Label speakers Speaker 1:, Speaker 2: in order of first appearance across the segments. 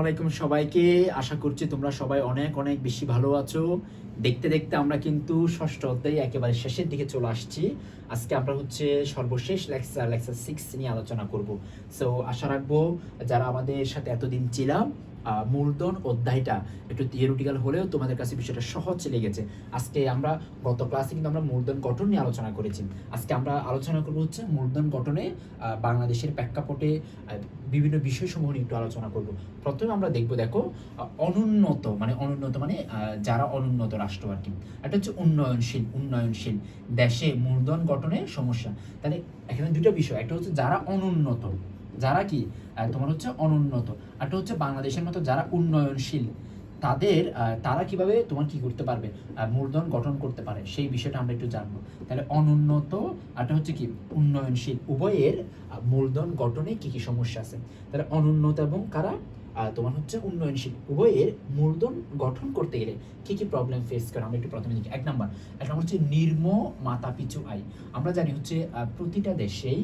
Speaker 1: আলাইকুম সবাইকে। আশা করছি তোমরা সবাই অনেক অনেক বেশি ভালো আছো। দেখতে দেখতে আমরা কিন্তু ষষ্ঠ অধ্যায় একেবারে শেষের দিকে চলে আসছি। আজকে আমরা হচ্ছে সর্বশেষ লেকচার লেকচার সিক্স নিয়ে আলোচনা করব। সো আশা রাখব যারা আমাদের সাথে এতদিন ছিলাম মূলধন অধ্যায়টা একটু থিওরিটিক্যাল হলেও তোমাদের কাছে বিষয়টা সহজ লেগেছে। আজকে আমরা গত ক্লাসে কিন্তু আমরা মূলধন গঠন নিয়ে আলোচনা করেছি। আজকে আমরা আলোচনা করব হচ্ছে মূলধন গঠনে বাংলাদেশের প্রেক্ষাপটে বিভিন্ন বিষয়সমূহ নিয়ে একটু আলোচনা করব। প্রথমে আমরা দেখব, দেখো অনুন্নত মানে অনুন্নত মানে যারা অনুন্নত রাষ্ট্র আর কি। এটা হচ্ছে উন্নয়নশীল উন্নয়নশীল দেশে মূলধন গঠনে সমস্যা। তাহলে এখানে দুটো বিষয়, একটা হচ্ছে যারা অনুন্নত। যারা কি তোমার হচ্ছে অনুন্নত। একটা হচ্ছে বাংলাদেশের মতো যারা উন্নয়নশীল, তাদের তারা কীভাবে তোমার কি করতে পারবে? মূলধন গঠন করতে পারে, সেই বিষয়টা আমরা একটু জানব। তাহলে অনুন্নত আরটা হচ্ছে কি, উন্নয়নশীল, উভয়ের মূলধন গঠনে কি কি সমস্যা আছে? তাহলে অনুন্নত এবং কারা? তোমার হচ্ছে উন্নয়নশীল, উভয়ের মূলধন গঠন করতে গেলে কি কি প্রবলেম ফেস করে, আমরা একটু প্রথমে দেখি। এক নাম্বার, এক নম্বর হচ্ছে নির্ম মাথাপিছু আয়। আমরা জানি হচ্ছে প্রতিটা দেশেই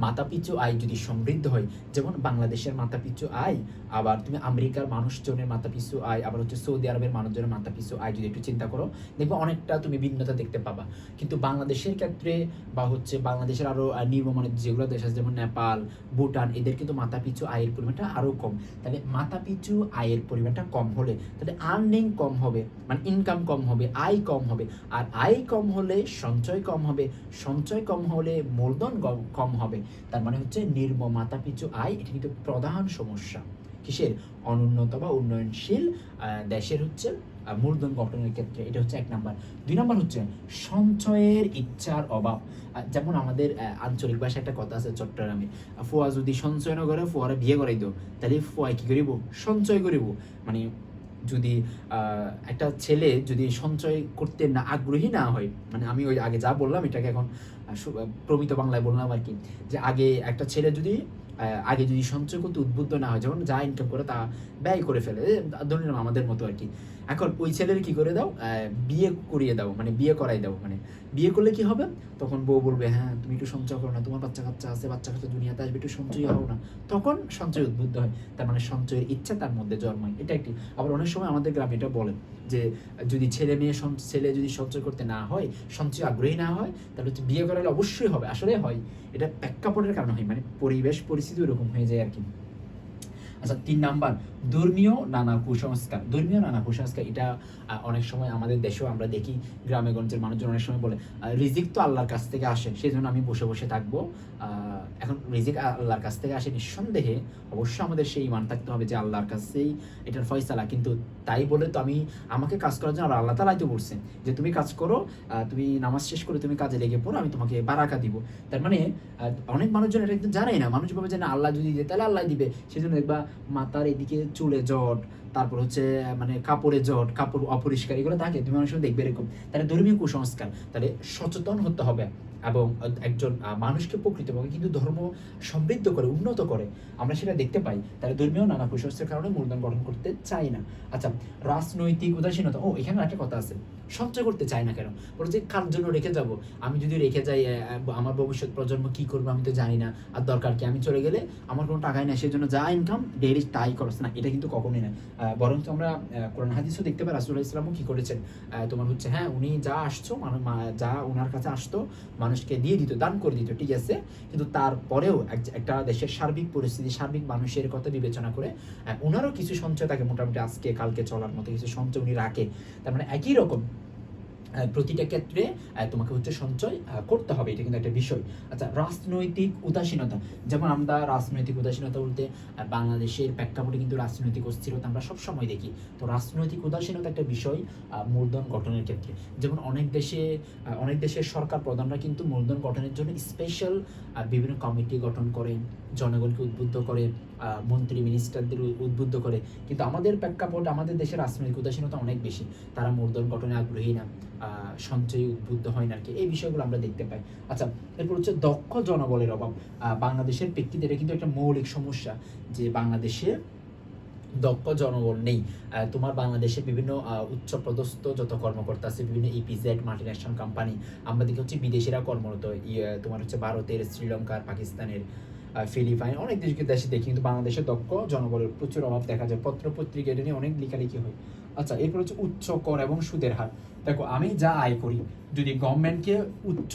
Speaker 1: মাথাপিছু আয় যদি সমৃদ্ধ হয়, যেমন বাংলাদেশের মাথাপিছু আয়, আবার তুমি আমেরিকার মানুষজনের মাথাপিছু আয়, আবার হচ্ছে সৌদি আরবের মানুষজনের মাথাপিছু আয় যদি একটু চিন্তা করো, দেখবে অনেকটা তুমি ভিন্নতা দেখতে পাবা। কিন্তু বাংলাদেশের ক্ষেত্রে বা হচ্ছে বাংলাদেশের আরও নির্মমানের যেগুলো দেশ আছে, যেমন নেপাল, ভুটান, এদের কিন্তু মাথাপিছু আয়ের পরিমাণটা আরও কম। তাহলে মাথাপিছু আয়ের পরিমাণটা কম হলে, তাহলে আর্নিং কম হবে মানে ইনকাম কম হবে, আয় কম হবে। আর আয় কম হলে সঞ্চয় কম হবে, সঞ্চয় কম হলে মূলধন কম- কম হবে। তার মানে হচ্ছে নির্ম মাথাপিছু আয় এটা কিন্তু প্রধান সমস্যা। কিসের? অনুন্নত বা উন্নয়নশীল দেশের হচ্ছে মূলধন গঠনের ক্ষেত্রে। এটা হচ্ছে এক নাম্বার। দুই নাম্বার হচ্ছে সঞ্চয়ের ইচ্ছার অভাব। যেমন আমাদের আঞ্চলিক ভাষায় একটা কথা আছে চট্টগ্রামে, ফুয়া যদি সঞ্চয় না করে, ফুয়ারে বিয়ে করাই দো তাহলে ফুয়ায় কি করিব? সঞ্চয় করিব। মানে যদি একটা ছেলে যদি সঞ্চয় করতে না, আগ্রহী না হয় মানে আমি ওই আগে যা বললাম, এটাকে এখন প্রমিত বাংলায় বললাম আর কি, যে আগে একটা ছেলে যদি আগে যদি সঞ্চয় করতে উদ্বুদ্ধ না হয় যেমন যা ইনকাম করে তা ব্যয় করে ফেলে ধরে আমাদের মতো আর কি এখন ওই ছেলের কি করে দাও বিয়ে করিয়ে দাও মানে বিয়ে করাই দাও মানে বিয়ে করলে কি হবে? তখন বউ বলবে হ্যাঁ তুমি একটু সঞ্চয় করো না, তোমার বাচ্চা কাচ্চা আছে, বাচ্চা কাচ্চা দুনিয়াতে আসবে, একটু সঞ্চয় হও না। তখন সঞ্চয় উদ্বুদ্ধ হয়, তার মানে সঞ্চয়ের ইচ্ছা তার মধ্যে জন্মায়, এটা একটি। আবার অনেক সময় আমাদের গ্রামে এটা বলেন যে, যদি ছেলে মেয়ে ছেলে যদি সঞ্চয় করতে না হয়, সঞ্চয় আগ্রহী না হয়, তাহলে হচ্ছে বিয়ে করালে অবশ্যই হবে, আসলে হয়। এটা প্রেক্ষাপটের কারণে হয় মানে পরিবেশ, পরিস্থিতি ওরকম হয়ে যায় আর কি। আচ্ছা তিন নাম্বার, ধর্মীয় নানা কুসংস্কার। ধর্মীয় নানা কুসংস্কার, এটা অনেক সময় আমাদের দেশেও আমরা দেখি, গ্রামে গঞ্জের মানুষজন অনেক সময় বলে রিজিক তো আল্লাহর কাছ থেকে আসে সেই জন্য আমি বসে বসে থাকব। এখন রিজিক আল্লাহর কাছ থেকে আসে নিঃসন্দেহে অবশ্যই আমাদের সেই ইমান থাকতে হবে যে আল্লাহর কাছেই এটার ফয়সালা, কিন্তু তাই বলে তো আমি আমাকে কাজ করার জন্য আল্লাহ তালাই তো বলছেন যে তুমি কাজ করো তুমি নামাজ শেষ করে তুমি কাজে লেগে পড়ো, আমি তোমাকে বারাকা দিব। তার মানে অনেক মানুষজন এটা কিন্তু জানেই না, মানুষ ভাবে যে না, আল্লাহ যদি দিয়ে তাহলে আল্লাহ দিবে সেই জন্য দেখবা মাথার এদিকে চুলে জট। তারপর হচ্ছে মানে কাপড়ে জট, কাপড় অপরিষ্কার, এগুলো থাকে, তুমি অনেক সময় দেখবে এরকম। তাহলে ধর্মীয় কুসংস্কার, তাহলে সচেতন হতে হবে এবং একজন মানুষকে প্রকৃতভাবে কিন্তু ধর্ম সমৃদ্ধ করে, উন্নত করে, আমরা সেটা দেখতে পাই। তাহলে ধর্মীয় নানা কুসংস্কারের কারণে মূলধন গঠন করতে চাই না। আচ্ছা রাজনৈতিক উদাসীনতা, ও, এখানে একটা কথা আছে। সঞ্চয় করতে চাই না কেন? বলো যে, কার জন্য রেখে যাব? আমি যদি রেখে যাই আমার ভবিষ্যৎ প্রজন্ম কি করবে আমি তো জানি না। আর দরকার কি? আমি চলে গেলে আমার কোনো টাকাই না সেই জন্য যা ইনকাম ডেইলি তাই করছ না, এটা কিন্তু কখনোই না। বরঞ্চ আমরা কোরআন হাদিসও দেখতে পাই রাসুল্লাহ ইসলামও কি করেছেন। তোমার হচ্ছে হ্যাঁ উনি যা আসছো মানে যা ওনার কাছে আসতো, মানুষকে দিয়ে দিত, দান করে দিত, ঠিক আছে? কিন্তু তারপরেও এক- একটা দেশের সার্বিক পরিস্থিতি, সার্বিক মানুষের কথা বিবেচনা করে ওনারও কিছু সঞ্চয় থাকে মোটামুটি আজকে, কালকে চলার মতো কিছু সঞ্চয় উনি রাখে। তার মানে একই রকম প্রতিটা ক্ষেত্রে তোমাকে হচ্ছে সঞ্চয় করতে হবে, এটা কিন্তু একটা বিষয়। আচ্ছা রাজনৈতিক উদাসীনতা। যেমন আমরা রাজনৈতিক উদাসীনতা বলতে বাংলাদেশের প্রেক্ষাপটে কিন্তু রাজনৈতিক অস্থিরতা আমরা সব সময় দেখি। তো রাজনৈতিক উদাসীনতা একটা বিষয় মূলধন গঠনের ক্ষেত্রে। যেমন অনেক দেশে অনেক দেশের সরকার প্রধানরা কিন্তু মূলধন গঠনের জন্য স্পেশাল বিভিন্ন কমিটি গঠন করে, জনগণকে উদ্বুদ্ধ করে। মন্ত্রী মিনিস্টারদের উদ্বুদ্ধ করে। কিন্তু আমাদের প্রেক্ষাপট আমাদের দেশের রাজনৈতিক উদাসীনতা অনেক বেশি। তারা মূলধন গঠনে আগ্রহী না সঞ্চয়ী উদ্বুদ্ধ হয় না কি। এই বিষয়গুলো আমরা দেখতে পাই। আচ্ছা এরপর হচ্ছে দক্ষ জনবলের অভাব। বাংলাদেশের এটা কিন্তু একটা মৌলিক সমস্যা যে বাংলাদেশে দক্ষ জনবল নেই। তোমার বাংলাদেশে বিভিন্ন আহ, উচ্চ পদস্থ যত কর্মকর্তা আছে বিভিন্ন ইপিজেড মাল্টিন্যাশনাল কোম্পানি আমরা দেখি হচ্ছে বিদেশিরা কর্মরত। ইয়ে, তোমার হচ্ছে ভারতের শ্রীলঙ্কার পাকিস্তানের। ফিলিপাইন অনেক দেশ দেশে দেখি, কিন্তু বাংলাদেশে দক্ষ জনবলের প্রচুর অভাব দেখা যায়। পত্র পত্রিকা এটা নিয়ে অনেক লেখালেখি হয়। আচ্ছা এরপর হচ্ছে উচ্চ কর এবং সুদের হার। দেখো, আমি যা আয় করি, যদি গভর্নমেন্টকে উচ্চ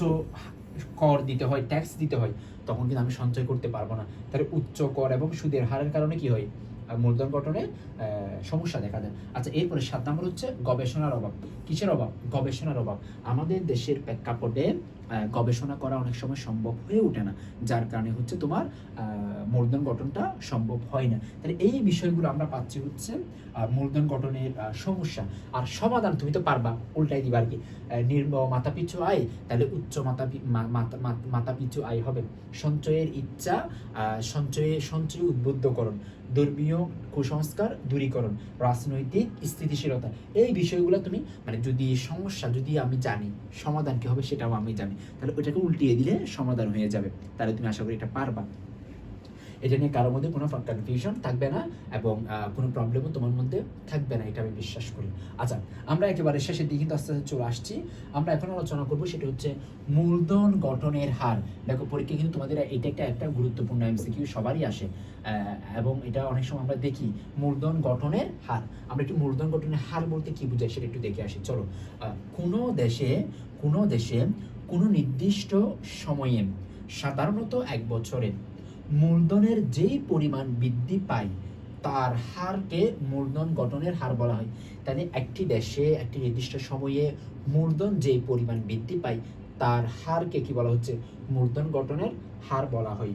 Speaker 1: কর দিতে হয় ট্যাক্স দিতে হয়, তখন কিন্তু আমি সঞ্চয় করতে পারব না। তাহলে উচ্চ কর এবং সুদের হারের কারণে কি হয়? মূলধন গঠনে সমস্যা দেখা দেয়। আচ্ছা এরপরে সাত নম্বর হচ্ছে গবেষণার অভাব। কিসের অভাব? গবেষণার অভাব। আমাদের দেশের প্রেক্ষাপটে গবেষণা করা অনেক সময় সম্ভব হয়ে ওঠে না, যার কারণে হচ্ছে তোমার মূলধন গঠনটা সম্ভব হয় না। তাহলে এই বিষয়গুলো আমরা পাচ্ছি হচ্ছে মূলধন গঠনের সমস্যা। আর সমাধান তুমি তো পারবা, উল্টাই দিবা আর কি। নির্ম মাথা পিছু আয়, তাহলে উচ্চ মাথা পি- মা- মাথা- মাথা- মাথা পিছু আয় হবে। সঞ্চয়ের ইচ্ছা সঞ্চয়ে, সঞ্চয় উদ্বুদ্ধকরণ ধর্মীয় কুসংস্কার, দূরীকরণ, রাজনৈতিক স্থিতিশীলতা। এই বিষয়গুলো তুমি মানে যদি সমস্যা যদি আমি জানি, সমাধান কি হবে সেটাও আমি জানি। তাহলে ওইটাকে উল্টিয়ে দিলে সমাধান হয়ে যাবে। তাহলে তুমি আশা করি এটা পারবা। এটা নিয়ে কারোর মধ্যে কোনো কনফিউশন থাকবে না এবং কোনো প্রবলেমও তোমার মধ্যে থাকবে না, এটা আমি বিশ্বাস করি। আচ্ছা আমরা একেবারে শেষের দিকে আস্তে আস্তে চলে আসছি। আমরা এখন আলোচনা করব সেটা হচ্ছে মূলধন গঠনের হার। দেখো পরীক্ষা কিন্তু তোমাদের এটা একটা একটা গুরুত্বপূর্ণ এমসিকিউ সবারই আসে এবং এটা অনেক সময় আমরা দেখি মূলধন গঠনের হার। আমরা একটু মূলধন গঠনের হার বলতে কি বুঝাই সেটা একটু দেখে আসি। চলো কোনো দেশে কোনো দেশে কোনো নির্দিষ্ট সময়ে সাধারণত এক বছরে। মূলধনের যেই পরিমাণ বৃদ্ধি পায়, তার হারকে মূলধন গঠনের হার বলা হয়। তাহলে একটি দেশে একটি নির্দিষ্ট সময়ে মূলধন যেই পরিমাণ বৃদ্ধি পায়, তার হারকে কি বলা হচ্ছে? মূলধন গঠনের হার বলা হয়।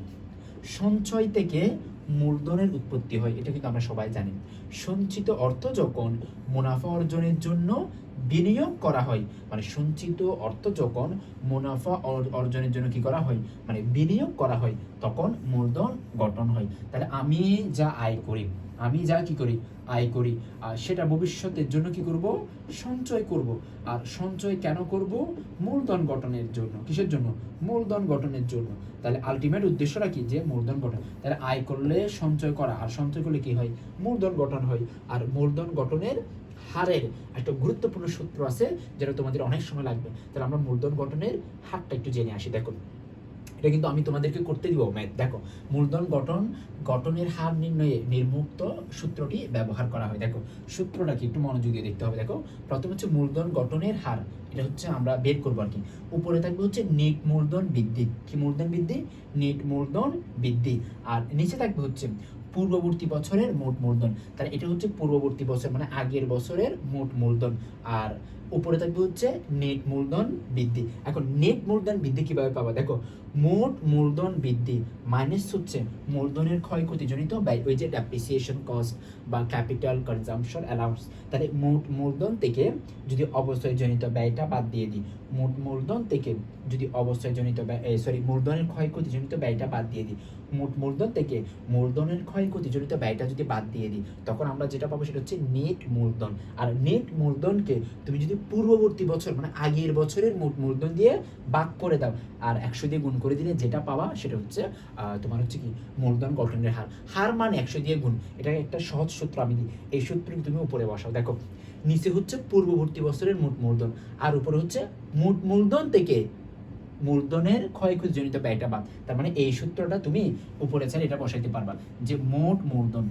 Speaker 1: সঞ্চয় থেকে মূলধনের উৎপত্তি হয়, এটা কিন্তু আমরা সবাই জানি। সঞ্চিত অর্থ যখন মুনাফা অর্জনের জন্য বিনিয়োগ করা হয় মানে সঞ্চিত অর্থ যখন মুনাফা অর- অর্জনের জন্য কি করা হয় মানে বিনিয়োগ করা হয়, তখন মূলধন গঠন হয়। তাহলে আমি যা আয় করি, আমি যা কি করি, আয় করি, আর সেটা ভবিষ্যতের জন্য কি করব, সঞ্চয় করব। আর সঞ্চয় কেন করব? মূলধন গঠনের জন্য। কিসের জন্য? মূলধন গঠনের জন্য। তাহলে আলটিমেট উদ্দেশ্যটা কি? যে মূলধন গঠন। তাহলে আয় করলে সঞ্চয় করা, আর সঞ্চয় করলে কি হয়? মূলধন গঠন হয়। আর মূলধন গঠনের হারের একটা গুরুত্বপূর্ণ সূত্র আছে, যেটা তোমাদের অনেক সময় লাগবে। তাহলে আমরা মূলধন গঠনের হারটা একটু জেনে আসি। দেখো, এটা কিন্তু আমি তোমাদেরকে করতে দিব, ম্যাথ। দেখো, মূলধন গঠন, গঠনের হার নির্ণয়ে নির্মুক্ত সূত্রটি ব্যবহার করা হয়। দেখো সূত্রটা কি একটু মনোযোগ দিয়ে দেখতে হবে। দেখো, প্রথম হচ্ছে মূলধন গঠনের হার, এটা হচ্ছে আমরা বের করব আর কি। উপরে থাকবে হচ্ছে নেট মূলধন বৃদ্ধি। কি মূলধন বৃদ্ধি? নেট মূলধন বৃদ্ধি। আর নিচে থাকবে হচ্ছে পূর্ববর্তী বছরের মোট মূলধন। তাহলে এটা হচ্ছে পূর্ববর্তী বছর মানে আগের বছরের মোট মূলধন। আর উপরে থাকবে হচ্ছে নেট মূলধন বৃদ্ধি। এখন নেট মূলধন বৃদ্ধি কীভাবে পাবা? দেখো মোট মূলধন বৃদ্ধি মাইনাস হচ্ছে মূলধনের ক্ষয়ক্ষতিজনিত ব্যয়, ওই যে ডেপ্রিসিয়েশন কস্ট বা ক্যাপিটাল কনজাম্পশন অ্যালাউন্স তাহলে মোট মূলধন থেকে যদি অবশ্যইজনিত ব্যয়টা বাদ দিয়ে দিই, মোট মূলধন থেকে যদি অবশ্যইজনিত ব্যয় সরি মূলধনের ক্ষয়ক্ষতিজনিত ব্যয়টা বাদ দিয়ে দিই, মোট মূলধন থেকে মূলধনের ক্ষয়ক্ষতিজনিত ব্যয়টা যদি বাদ দিয়ে দিই, তখন আমরা যেটা পাবো সেটা হচ্ছে নেট মূলধন। আর নেট মূলধনকে তুমি যদি পূর্ববর্তী বছর মানে আগের বছরের মোট মূলধন দিয়ে ভাগ করে দাও, আর একশো দিয়ে গুণ করে দিলে যেটা পাওয়া সেটা হচ্ছে তোমার হচ্ছে কি, মূলধন গঠনের হার। হার মানে একশো দিয়ে গুণ। এটা একটা সহজ সূত্র আমি দিই। এই সূত্র তুমি উপরে বসাও। দেখো, নিচে হচ্ছে পূর্ববর্তী বছরের মোট মূলধন, আর উপরে হচ্ছে মোট মূলধন থেকে মূলধনের ক্ষয়ক্ষতিজনিত ব্যয়টা বাদ। তার মানে এই সূত্রটা তুমি উপরে চাইলে এটা বসাইতে পারবা। যে মোট মূলধন,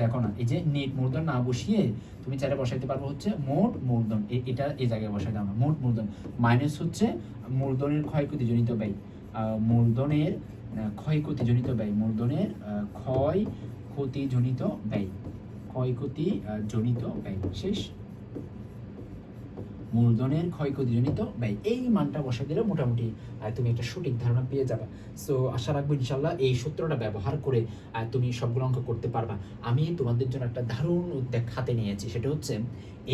Speaker 1: দেখো না, এই যে নেট মূলধন না বসিয়ে তুমি চাইলে বসাইতে পারব হচ্ছে মোট মূলধন। এটা এই জায়গায় বসাই দাও না মোট মূলধন মাইনাস হচ্ছে মূলধনের ক্ষয়ক্ষতিজনিত ব্যয়। মূলধনের ক্ষয়ক্ষতিজনিত ব্যয়, মূলধনের ক্ষয় ক্ষতিজনিত ব্যয় ক্ষয়ক্ষতি জনিত ব্যয়, শেষ। মূলধনের ক্ষয়ক্ষতিজনিত ব্যয়, এই মানটা বসে দিলে মোটামুটি তুমি একটা সঠিক ধারণা পেয়ে যাবে। সো আশা রাখব ইনশাল্লাহ এই সূত্রটা ব্যবহার করে তুমি সবগুলো অঙ্ক করতে পারবা। আমি তোমাদের জন্য একটা দারুণ উদ্যোগ হাতে নিয়েছি, সেটা হচ্ছে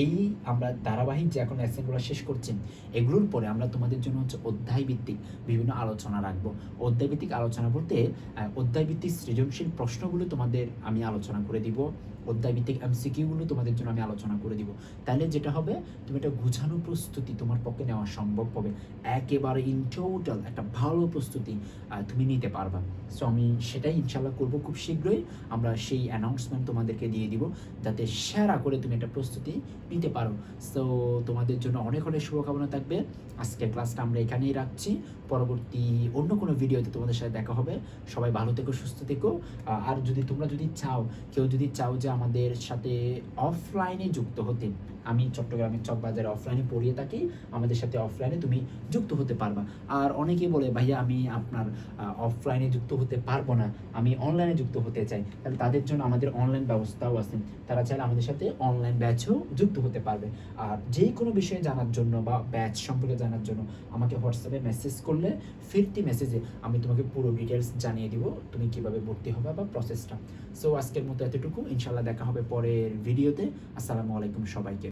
Speaker 1: এই আমরা ধারাবাহিক যে এখন অ্যাসেন্টগুলো শেষ করছি এগুলোর পরে আমরা তোমাদের জন্য হচ্ছে অধ্যায় ভিত্তিক বিভিন্ন আলোচনা রাখব। অধ্যায় ভিত্তিক আলোচনা বলতে আহ, অধ্যায় ভিত্তিক সৃজনশীল প্রশ্নগুলো তোমাদের আমি আলোচনা করে দিব অধ্যায় ভিত্তিক এমসিকিউগুলো তোমাদের জন্য আমি আলোচনা করে দিব। তাহলে যেটা হবে তুমি একটা গুছানো প্রস্তুতি তোমার পক্ষে নেওয়া সম্ভব হবে। একেবারে ইন টোটাল একটা ভালো প্রস্তুতি তুমি নিতে পারবা। সো আমি সেটাই ইনশাল্লাহ করব খুব শীঘ্রই। আমরা সেই অ্যানাউন্সমেন্ট তোমাদেরকে দিয়ে দিব যাতে সেরা করে তুমি একটা প্রস্তুতি নিতে পারো। সো তোমাদের জন্য অনেক অনেক শুভকামনা থাকবে। আজকের ক্লাসটা আমরা এখানেই রাখছি। পরবর্তী অন্য কোনো ভিডিওতে তোমাদের সাথে দেখা হবে। সবাই ভালো থেকো, সুস্থ থেকো। আর যদি তোমরা যদি চাও, কেউ যদি চাও যে আমাদের সাথে অফলাইনে যুক্ত হতে, আমি চট্টগ্রামের চকবাজারে অফলাইনে পড়িয়ে থাকি, আমাদের সাথে অফলাইনে তুমি যুক্ত হতে পারবা। আর অনেকেই বলে, ভাইয়া, আমি আপনার অফলাইনে যুক্ত হতে পারব না, আমি অনলাইনে যুক্ত হতে চাই। তাহলে তাদের জন্য আমাদের অনলাইন ব্যবস্থাও আছে। তারা চাইলে আমাদের সাথে অনলাইন ব্যাচও যুক্ত হতে পারবে। আর যে কোনো বিষয়ে জানার জন্য বা ব্যাচ সম্পর্কে জানার জন্য আমাকে হোয়াটসঅ্যাপে মেসেজ করলে ফিরতি মেসেজে আমি তোমাকে পুরো ডিটেলস জানিয়ে দিব, তুমি কীভাবে ভর্তি হবে বা প্রসেসটা সো আজকের মতো এতটুকু। ইনশাল্লাহ দেখা হবে পরের ভিডিওতে আসসালামু আলাইকুম সবাইকে।